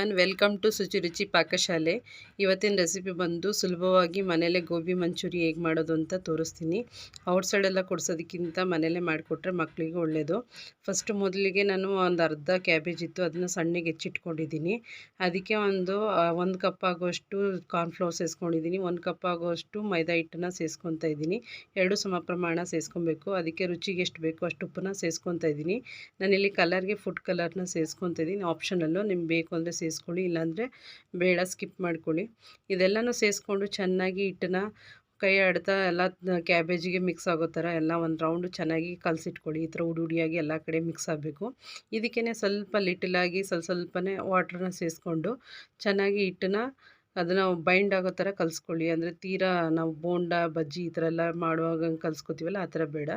One welcome to Suchiruchi ಪಾಕಶಾಲೆ ಇವತ್ತಿನ recipe ಬಂದು ಸುಲಭವಾಗಿ ಮನೇಲೆ ಗೋಬಿ ಮಂಚೂರಿ ಹೇಗೆ ಮಾಡೋದು ಅಂತ ತೋರಿಸ್ತೀನಿ. ಔಟ್ಸೈಡೆಲ್ಲ ಕೊಡ್ಸೋದಕ್ಕಿಂತ ಮನೇಲೆ ಮಾಡಿಕೊಟ್ರೆ ಮಕ್ಕಳಿಗೆ ಒಳ್ಳೆಯದು ಫಸ್ಟ್ ಮೊದಲಿಗೆ ನಾನು ಒಂದು ಅರ್ಧ ಕ್ಯಾಬೇಜ್ ಇತ್ತು, ಅದನ್ನು ಸಣ್ಣಗೆ ಹೆಚ್ಚಿಟ್ಕೊಂಡಿದ್ದೀನಿ. ಅದಕ್ಕೆ ಒಂದು ಒಂದು ಕಪ್ ಆಗೋಷ್ಟು ಕಾರ್ನ್ಫ್ಲವರ್ ಸೇರಿಸ್ಕೊಂಡಿದ್ದೀನಿ ಒಂದು ಕಪ್ ಆಗೋಷ್ಟು ಮೈದಾ ಹಿಟ್ಟನ್ನು ಸೇರಿಸ್ಕೊತಾ ಇದ್ದೀನಿ. ಎರಡು ಸಮ ಪ್ರಮಾಣ ಸೇರಿಸ್ಕೊಬೇಕು ಅದಕ್ಕೆ ರುಚಿಗೆ ಎಷ್ಟು ಬೇಕು ಅಷ್ಟು ಉಪ್ಪನ್ನ ಸೇರಿಸ್ಕೊತಾ ಇದ್ದೀನಿ. ನಾನಿಲ್ಲಿ ಕಲರ್ಗೆ ಫುಡ್ ಕಲರ್ನ ಸೇರಿಸ್ಕೊತಾ ಇದ್ದೀನಿ. ಆಪ್ಷನಲ್ಲು ನಿಮ್ಗೆ ಬೇಕು ಅಂದರೆ ಸೇರಿಸ್ಕೊಳ್ಳಿ, ಇಲ್ಲಾಂದರೆ ಬೇಡ ಸ್ಕಿಪ್ ಮಾಡ್ಕೊಳ್ಳಿ. ಇದೆಲ್ಲನೂ ಸೇರಿಸ್ಕೊಂಡು ಚೆನ್ನಾಗಿ ಹಿಟ್ಟನ್ನ ಕೈ ಆಡ್ತಾ ಎಲ್ಲ ಕ್ಯಾಬೇಜಿಗೆ ಮಿಕ್ಸ್ ಆಗೋ ಥರ ಎಲ್ಲ ಒಂದು ರೌಂಡು ಚೆನ್ನಾಗಿ ಕಲಸಿಟ್ಕೊಳ್ಳಿ. ಈ ಥರ ಉಡಿ ಉಡಿಯಾಗಿ ಎಲ್ಲ ಕಡೆ ಮಿಕ್ಸ್ ಆಗಬೇಕು. ಇದಕ್ಕೇ ಸ್ವಲ್ಪ ಲಿಟಲಾಗಿ ಸ್ವಲ್ಪ ಸ್ವಲ್ಪನೇ ವಾಟ್ರನ್ನ ಸೇರಿಸ್ಕೊಂಡು ಚೆನ್ನಾಗಿ ಹಿಟ್ಟನ್ನ ಅದನ್ನು ಬೈಂಡ್ ಆಗೋ ಥರ ಕಲಿಸ್ಕೊಳ್ಳಿ. ಅಂದರೆ ತೀರಾ ನಾವು ಬೋಂಡ, ಬಜ್ಜಿ ಈ ಥರ ಎಲ್ಲ ಮಾಡುವಾಗ ಕಲಿಸ್ಕೊತೀವಲ್ಲ, ಆ ಥರ ಬೇಡ.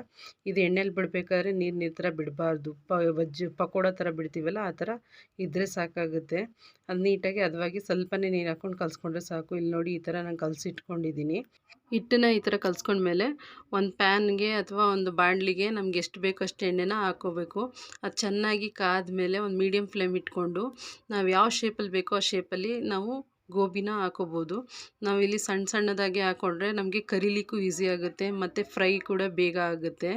ಇದು ಎಣ್ಣೆಲಿ ಬಿಡಬೇಕಾದ್ರೆ ನೀರು ನೀರು ಥರ ಬಿಡಬಾರ್ದು. ಪ, ಬಜ್ಜಿ, ಪಕೋಡ ಥರ ಬಿಡ್ತೀವಲ್ಲ, ಆ ಥರ ಇದ್ದರೆ ಸಾಕಾಗುತ್ತೆ. ಅದು ನೀಟಾಗಿ ಅದವಾಗಿ ಸ್ವಲ್ಪನೇ ನೀರು ಹಾಕ್ಕೊಂಡು ಕಲಿಸ್ಕೊಂಡ್ರೆ ಸಾಕು. ಇಲ್ಲಿ ನೋಡಿ ಈ ಥರ ನಾನು ಕಲಸಿಟ್ಕೊಂಡಿದ್ದೀನಿ ಹಿಟ್ಟನ್ನ ಈ ಥರ ಕಲಿಸ್ಕೊಂಡ್ಮೇಲೆ ಒಂದು ಪ್ಯಾನ್ಗೆ ಅಥವಾ ಒಂದು ಬಾಣಲಿಗೆ ನಮ್ಗೆ ಎಷ್ಟು ಬೇಕೋ ಅಷ್ಟು ಎಣ್ಣೆನ ಹಾಕ್ಕೋಬೇಕು ಅದು ಚೆನ್ನಾಗಿ ಕಾದ ಮೇಲೆ ಒಂದು ಮೀಡಿಯಮ್ ಫ್ಲೇಮ್ ಇಟ್ಕೊಂಡು ನಾವು ಯಾವ ಶೇಪಲ್ಲಿ ಬೇಕೋ ಆ ಶೇಪಲ್ಲಿ ನಾವು ಗೋಬಿನ ಹಾಕೋಬೋದು. ನಾವಿಲ್ಲಿ ಸಣ್ಣ ಸಣ್ಣದಾಗಿ ಹಾಕೊಂಡ್ರೆ ನಮಗೆ ಕರಿಲಿಕ್ಕೂ ಈಸಿ ಆಗುತ್ತೆ, ಮತ್ತು ಫ್ರೈ ಕೂಡ ಬೇಗ ಆಗುತ್ತೆ.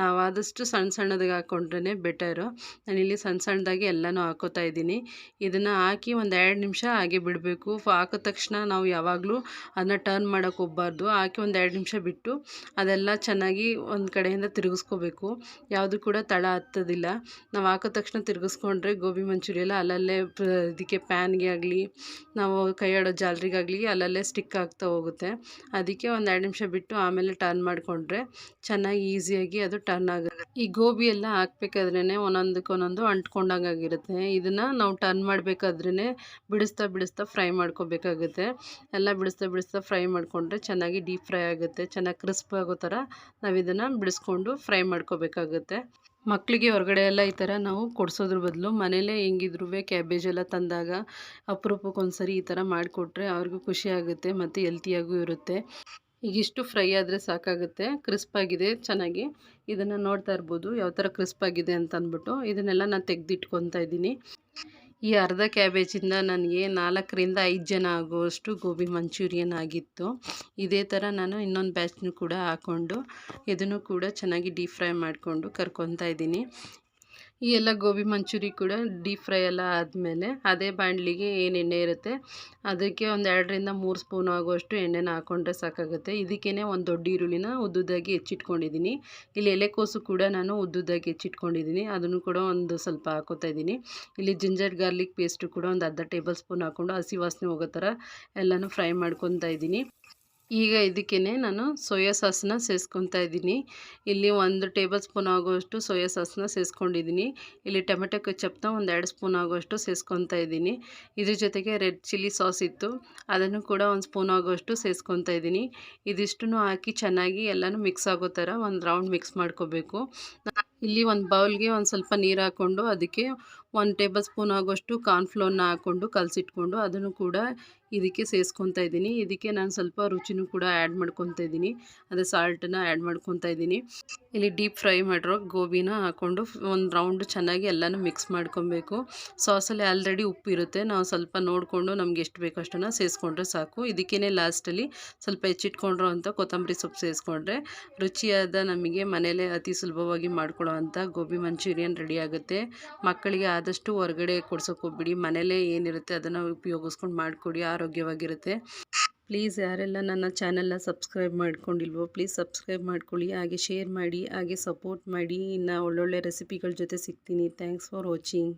ನಾವು ಆದಷ್ಟು ಸಣ್ಣ ಸಣ್ಣದಾಗಿ ಹಾಕೊಂಡ್ರೇ ಬೆಟರು ನಾನಿಲ್ಲಿ ಸಣ್ಣ ಸಣ್ಣದಾಗಿ ಎಲ್ಲನೂ ಹಾಕೋತಾ ಇದ್ದೀನಿ. ಇದನ್ನು ಹಾಕಿ ಒಂದು ಎರಡು ನಿಮಿಷ ಹಾಗೆ ಬಿಡಬೇಕು. ಹಾಕೋ ತಕ್ಷಣ ನಾವು ಯಾವಾಗಲೂ ಅದನ್ನ ಟರ್ನ್ ಮಾಡೋಕೆ ಹೋಗ್ಬಾರ್ದು. ಹಾಕಿ ಒಂದು ಎರಡು ನಿಮಿಷ ಬಿಟ್ಟು ಅದೆಲ್ಲ ಚೆನ್ನಾಗಿ ಒಂದು ಕಡೆಯಿಂದ ತಿರುಗಿಸ್ಕೋಬೇಕು. ಯಾವುದು ಕೂಡ ತಳ ಹತ್ತೋದಿಲ್ಲ. ನಾವು ಹಾಕೋ ತಕ್ಷಣ ತಿರುಗಿಸ್ಕೊಂಡ್ರೆ ಗೋಬಿ ಮಂಚೂರಿ ಎಲ್ಲ ಅಲ್ಲಲ್ಲೇ ಇದಕ್ಕೆ ಪ್ಯಾನ್ಗೆ ಆಗಲಿ, ನಾವು ಕೈ ಆಡೋ ಜಾಲರಿಗಾಗಲಿ ಅಲ್ಲಲ್ಲೇ ಸ್ಟಿಕ್ ಆಗ್ತಾ ಹೋಗುತ್ತೆ. ಅದಕ್ಕೆ ಒಂದು ಎರಡು ನಿಮಿಷ ಬಿಟ್ಟು ಆಮೇಲೆ ಟರ್ನ್ ಮಾಡಿಕೊಂಡ್ರೆ ಚೆನ್ನಾಗಿ ಈಸಿಯಾಗಿ ಅದು ಟರ್ನ್ ಆಗುತ್ತೆ. ಈ ಗೋಬಿ ಎಲ್ಲ ಹಾಕ್ಬೇಕಾದ್ರೇ ಒಂದೊಂದಕ್ಕೆ ಒಂದೊಂದು ಅಂಟ್ಕೊಂಡಂಗಾಗಿರುತ್ತೆ ಇದನ್ನು ನಾವು ಟರ್ನ್ ಮಾಡಬೇಕಾದ್ರೇ ಬಿಡಿಸ್ತಾ ಬಿಡಿಸ್ತಾ ಫ್ರೈ ಮಾಡ್ಕೋಬೇಕಾಗುತ್ತೆ. ಎಲ್ಲ ಬಿಡಿಸ್ತಾ ಬಿಡಿಸ್ತಾ ಫ್ರೈ ಮಾಡಿಕೊಂಡ್ರೆ ಚೆನ್ನಾಗಿ ಡೀಪ್ ಫ್ರೈ ಆಗುತ್ತೆ. ಚೆನ್ನಾಗಿ ಕ್ರಿಸ್ಪ್ ಆಗೋ ಥರ ನಾವು ಇದನ್ನು ಬಿಡಿಸ್ಕೊಂಡು ಫ್ರೈ ಮಾಡ್ಕೋಬೇಕಾಗುತ್ತೆ. ಮಕ್ಕಳಿಗೆ ಹೊರಗಡೆ ಎಲ್ಲ ಈ ಥರ ನಾವು ಕೊಡಿಸೋದ್ರ ಬದಲು ಮನೇಲೇ ಹೆಂಗಿದ್ರು ಕ್ಯಾಬೇಜ್ ಎಲ್ಲ ತಂದಾಗ ಅಪರೂಪಕ್ಕೊಂದ್ಸರಿ ಸರಿ ಈ ಥರ ಮಾಡಿಕೊಟ್ರೆ ಅವ್ರಿಗೂ ಖುಷಿ ಆಗುತ್ತೆ ಮತ್ತು ಹೆಲ್ತಿಯಾಗೂ ಇರುತ್ತೆ. ಈಗಿಷ್ಟು ಫ್ರೈ ಆದರೆ ಸಾಕಾಗುತ್ತೆ ಕ್ರಿಸ್ಪಾಗಿದೆ ಚೆನ್ನಾಗಿ. ಇದನ್ನು ನೋಡ್ತಾ ಇರ್ಬೋದು ಯಾವ ಥರ ಕ್ರಿಸ್ಪಾಗಿದೆ ಅಂತ ಅಂದ್ಬಿಟ್ಟು. ಇದನ್ನೆಲ್ಲ ನಾನು ತೆಗೆದಿಟ್ಕೊತಾ ಇದ್ದೀನಿ. ಈ ಅರ್ಧ ಕ್ಯಾಬೇಜಿಂದ ನನಗೆ ನಾಲ್ಕರಿಂದ ಐದು ಜನ ಆಗುವಷ್ಟು ಗೋಬಿ ಮಂಚೂರಿಯನ್ ಆಗಿತ್ತು. ಇದೇ ಥರ ನಾನು ಇನ್ನೊಂದು ಬ್ಯಾಚ್ನೂ ಕೂಡ ಹಾಕ್ಕೊಂಡು ಇದನ್ನು ಕೂಡ ಚೆನ್ನಾಗಿ ಡೀಪ್ ಫ್ರೈ ಮಾಡಿಕೊಂಡು ಕರ್ಕೊತಾ ಇದ್ದೀನಿ. ಈ ಎಲ್ಲ ಗೋಬಿ ಮಂಚೂರಿ ಕೂಡ ಡೀಪ್ ಫ್ರೈ ಎಲ್ಲ ಆದಮೇಲೆ ಅದೇ ಬಾಣಲಿಗೆ ಏನು ಎಣ್ಣೆ ಇರುತ್ತೆ, ಅದಕ್ಕೆ ಒಂದು ಎರಡರಿಂದ ಮೂರು ಸ್ಪೂನ್ ಆಗುವಷ್ಟು ಎಣ್ಣೆನ ಹಾಕ್ಕೊಂಡ್ರೆ ಸಾಕಾಗುತ್ತೆ. ಇದಕ್ಕೇ ಒಂದು ದೊಡ್ಡ ಈರುಳ್ಳಿನ ಉದ್ದುದಾಗಿ ಹೆಚ್ಚಿಟ್ಕೊಂಡಿದ್ದೀನಿ. ಇಲ್ಲಿ ಎಲೆಕೋಸು ಕೂಡ ನಾನು ಉದ್ದುದಾಗಿ ಹೆಚ್ಚಿಟ್ಕೊಂಡಿದ್ದೀನಿ. ಅದನ್ನು ಕೂಡ ಒಂದು ಸ್ವಲ್ಪ ಹಾಕೋತಾ ಇದ್ದೀನಿ. ಇಲ್ಲಿ ಜಿಂಜರ್ ಗಾರ್ಲಿಕ್ ಪೇಸ್ಟು ಕೂಡ ಒಂದು ಅರ್ಧ ಟೇಬಲ್ ಸ್ಪೂನ್ ಹಾಕ್ಕೊಂಡು ಹಸಿ ವಾಸನೆ ಹೋಗೋ ಥರ ಎಲ್ಲನೂ ಫ್ರೈ ಮಾಡ್ಕೊತಾ ಇದ್ದೀನಿ. ಈಗ ಇದಕ್ಕೇ ನಾನು ಸೋಯಾ ಸಾಸನ್ನ ಸೇರಿಸ್ಕೊತಾ ಇದ್ದೀನಿ. ಇಲ್ಲಿ ಒಂದು ಟೇಬಲ್ ಸ್ಪೂನ್ ಆಗುವಷ್ಟು ಸೋಯಾ ಸಾಸನ್ನ ಸೇರಿಸ್ಕೊಂಡಿದ್ದೀನಿ ಇಲ್ಲಿ ಟೊಮೆಟೊ ಕೆಚಪ್ನ ಒಂದು ಎರಡು ಸ್ಪೂನ್ ಆಗುವಷ್ಟು ಸೇರಿಸ್ಕೊತಾ ಇದ್ದೀನಿ. ಇದ್ರ ಜೊತೆಗೆ ರೆಡ್ ಚಿಲ್ಲಿ ಸಾಸ್ ಇತ್ತು. ಅದನ್ನು ಕೂಡ ಒಂದು ಸ್ಪೂನ್ ಆಗುವಷ್ಟು ಸೇರಿಸ್ಕೊತಾ ಇದ್ದೀನಿ. ಇದಿಷ್ಟನ್ನು ಹಾಕಿ ಚೆನ್ನಾಗಿ ಎಲ್ಲನೂ ಮಿಕ್ಸ್ ಆಗೋ ಥರ ಒಂದು ರೌಂಡ್ ಮಿಕ್ಸ್ ಮಾಡ್ಕೋಬೇಕು. ಇಲ್ಲಿ ಒಂದು ಬೌಲ್ಗೆ ಒಂದು ಸ್ವಲ್ಪ ನೀರು ಹಾಕ್ಕೊಂಡು ಅದಕ್ಕೆ ಒಂದು ಟೇಬಲ್ ಸ್ಪೂನ್ ಆಗೋಷ್ಟು ಕಾರ್ನ್ಫ್ಲೋರ್ನ ಹಾಕ್ಕೊಂಡು ಕಲಸಿಟ್ಕೊಂಡು ಅದನ್ನು ಕೂಡ ಇದಕ್ಕೆ ಸೇರಿಸ್ಕೊತಾ ಇದ್ದೀನಿ. ಇದಕ್ಕೆ ನಾನು ಸ್ವಲ್ಪ ರುಚಿನೂ ಕೂಡ ಆ್ಯಡ್ ಮಾಡ್ಕೊತಾ ಇದ್ದೀನಿ. ಅದೇ ಸಾಲ್ಟನ್ನು ಆ್ಯಡ್ ಮಾಡ್ಕೊತಾ ಇದ್ದೀನಿ. ಇಲ್ಲಿ ಡೀಪ್ ಫ್ರೈ ಮಾಡಿರೋ ಗೋಬಿನ ಹಾಕ್ಕೊಂಡು ಒಂದು ರೌಂಡ್ ಚೆನ್ನಾಗಿ ಎಲ್ಲನೂ ಮಿಕ್ಸ್ ಮಾಡ್ಕೊಬೇಕು. ಸಾಸಲ್ಲಿ ಆಲ್ರೆಡಿ ಉಪ್ಪಿರುತ್ತೆ ನಾವು ಸ್ವಲ್ಪ ನೋಡಿಕೊಂಡು ನಮ್ಗೆ ಎಷ್ಟು ಬೇಕೋ ಅಷ್ಟನ್ನು ಸೇರಿಸ್ಕೊಂಡ್ರೆ ಸಾಕು. ಇದಕ್ಕೇ ಲಾಸ್ಟಲ್ಲಿ ಸ್ವಲ್ಪ ಹೆಚ್ಚಿಟ್ಕೊಂಡಿರೋ ಅಂತ ಕೊತ್ತಂಬರಿ ಸೊಪ್ಪು ಸೇರಿಸ್ಕೊಂಡ್ರೆ ರುಚಿಯಾದ ನಮಗೆ ಮನೇಲೇ ಅತಿ ಸುಲಭವಾಗಿ ಮಾಡ್ಕೊಳ್ಳೋ ಅಂಥ ಗೋಬಿ ಮಂಚೂರಿಯನ್ ರೆಡಿ ಆಗುತ್ತೆ. ಮಕ್ಕಳಿಗೆ ಆದಷ್ಟು ಹೊರಗಡೆ ಕೊಡ್ಸೋಕೆ ಹೋಗ್ಬಿಡಿ. ಮನೇಲೇ ಏನಿರುತ್ತೆ ಅದನ್ನು ಉಪಯೋಗಿಸ್ಕೊಂಡು ಮಾಡಿಕೊಡಿ, ಆರೋಗ್ಯವಾಗಿರುತ್ತೆ. ಪ್ಲೀಸ್ ಯಾರೆಲ್ಲ ನನ್ನ ಚಾನೆಲ್ನ ಸಬ್ಸ್ಕ್ರೈಬ್ ಮಾಡ್ಕೊಂಡಿಲ್ವೋ, ಪ್ಲೀಸ್ ಸಬ್ಸ್ಕ್ರೈಬ್ ಮಾಡ್ಕೊಳ್ಳಿ. ಹಾಗೆ ಶೇರ್ ಮಾಡಿ, ಹಾಗೆ ಸಪೋರ್ಟ್ ಮಾಡಿ. ಇನ್ನು ಒಳ್ಳೊಳ್ಳೆ ರೆಸಿಪಿಗಳ ಜೊತೆ ಸಿಗ್ತೀನಿ. Thanks for watching.